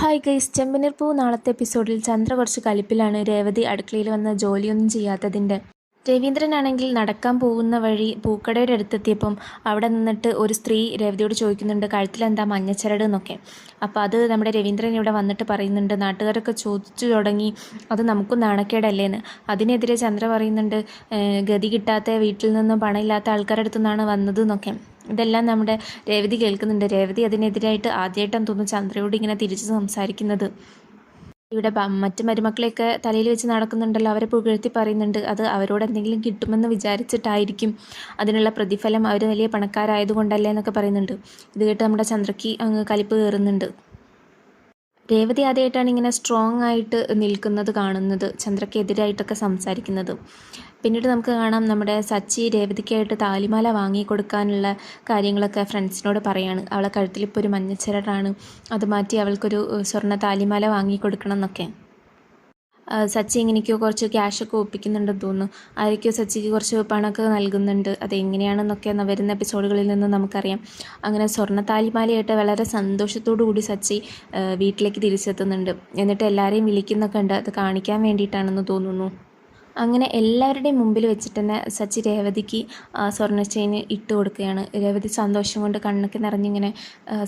Hi guys ചെമ്പനീർ നാളത്തെ എപ്പിസോഡിൽ ചന്ദ്ര കുറച്ച് കലിപ്പിലാണ് രേവതി അടുക്കളയിൽ വന്ന ജോലിയൊന്നും ചെയ്യാത്തതിന്റെ രവീന്ദ്രനാണെങ്കിൽ നടക്കാൻ പോകുന്ന വഴി പൂക്കടയുടെ അടുത്തെത്തിയപ്പം അവിടെ നിന്നിട്ട് ഒരു സ്ത്രീ രവതിയോട് ചോദിക്കുന്നുണ്ട് കഴുത്തിലെന്താ മഞ്ഞച്ചരട് എന്നൊക്കെ? അപ്പോൾ അത് നമ്മുടെ രവീന്ദ്രൻ ഇവിടെ വന്നിട്ട് പറയുന്നുണ്ട് നാട്ടുകാരൊക്കെ ചോദിച്ചു തുടങ്ങി അത് നമുക്കും നാണക്കേടല്ലേന്ന്. അതിനെതിരെ ചന്ദ്ര പറയുന്നുണ്ട് ഗതി കിട്ടാത്ത വീട്ടിൽ നിന്നും പണമില്ലാത്ത ആൾക്കാരുടെ അടുത്തു നിന്നാണ് വന്നത് എന്നൊക്കെ. ഇതെല്ലാം നമ്മുടെ രേവതി കേൾക്കുന്നുണ്ട്. രേവതി അതിനെതിരായിട്ട് ആദ്യമായിട്ടാണ് തോന്നുന്നു ചന്ദ്രയോട് ഇങ്ങനെ തിരിച്ച് സംസാരിക്കുന്നത്. ഇവിടെ മറ്റു മരുമക്കളെയൊക്കെ തലയിൽ വെച്ച് നടക്കുന്നുണ്ടല്ലോ അവരെ പുകഴ്ത്തി പറയുന്നുണ്ട് അത് അവരോട് എന്തെങ്കിലും കിട്ടുമെന്ന് വിചാരിച്ചിട്ടായിരിക്കും അതിനുള്ള പ്രതിഫലം അവർ വലിയ പണക്കാരായതുകൊണ്ടല്ലേ എന്നൊക്കെ പറയുന്നുണ്ട്. ഇത് കേട്ട് നമ്മുടെ ചന്ദ്രയ്ക്ക് അങ്ങ് കലിപ്പ് കയറുന്നുണ്ട്. രേവതി ആദ്യമായിട്ടാണ് ഇങ്ങനെ സ്ട്രോങ് ആയിട്ട് നിൽക്കുന്നത് കാണുന്നത് ചന്ദ്രക്കെതിരായിട്ടൊക്കെ സംസാരിക്കുന്നത്. പിന്നീട് നമുക്ക് കാണാം നമ്മുടെ സച്ചി രേവതിക്കായിട്ട് താലിമാല വാങ്ങി കൊടുക്കാനുള്ള കാര്യങ്ങളൊക്കെ ഫ്രണ്ട്സിനോട് പറയാണ്. അവളെ കഴുത്തിൽ ഇപ്പോൾ ഒരു മഞ്ഞച്ചരടാണ്. അത് മാറ്റി അവൾക്കൊരു സ്വർണ താലിമാല വാങ്ങി കൊടുക്കണം എന്നൊക്കെ സച്ചി എങ്ങനെയൊക്കെയോ കുറച്ച് ക്യാഷൊക്കെ ഒപ്പിക്കുന്നുണ്ടെന്ന് തോന്നുന്നു. ആരൊക്കെയോ സച്ചിക്ക് കുറച്ച് പണമൊക്കെ നൽകുന്നുണ്ട്. അത് എങ്ങനെയാണെന്നൊക്കെ വരുന്ന എപ്പിസോഡുകളിൽ നിന്ന് നമുക്കറിയാം. അങ്ങനെ സ്വർണ താലിമാലയായിട്ട് വളരെ സന്തോഷത്തോടു കൂടി സച്ചി വീട്ടിലേക്ക് തിരിച്ചെത്തുന്നുണ്ട്. എന്നിട്ട് എല്ലാവരെയും വിളിക്കുന്നൊക്കെ ഉണ്ട്. അത് കാണിക്കാൻ വേണ്ടിയിട്ടാണെന്ന് തോന്നുന്നു. അങ്ങനെ എല്ലാവരുടെയും മുമ്പിൽ വെച്ചിട്ട് തന്നെ സച്ചി രേവതിക്ക് സ്വർണ ചെയിൻ ഇട്ട് കൊടുക്കുകയാണ്. രേവതി സന്തോഷം കൊണ്ട് കണ്ണൊക്കെ നിറഞ്ഞിങ്ങനെ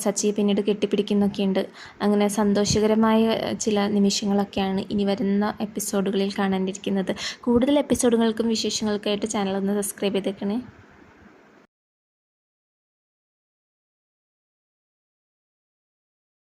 സച്ചിയെ പിന്നീട് കെട്ടിപ്പിടിക്കുന്നൊക്കെയുണ്ട്. അങ്ങനെ സന്തോഷകരമായ ചില നിമിഷങ്ങളൊക്കെയാണ് ഇനി വരുന്ന എപ്പിസോഡുകളിൽ കാണാനിരിക്കുന്നത്. കൂടുതൽ എപ്പിസോഡുകൾക്കും വിശേഷങ്ങൾക്കായിട്ട് ചാനൽ ഒന്ന് സബ്സ്ക്രൈബ് ചെയ്തേക്കണേ.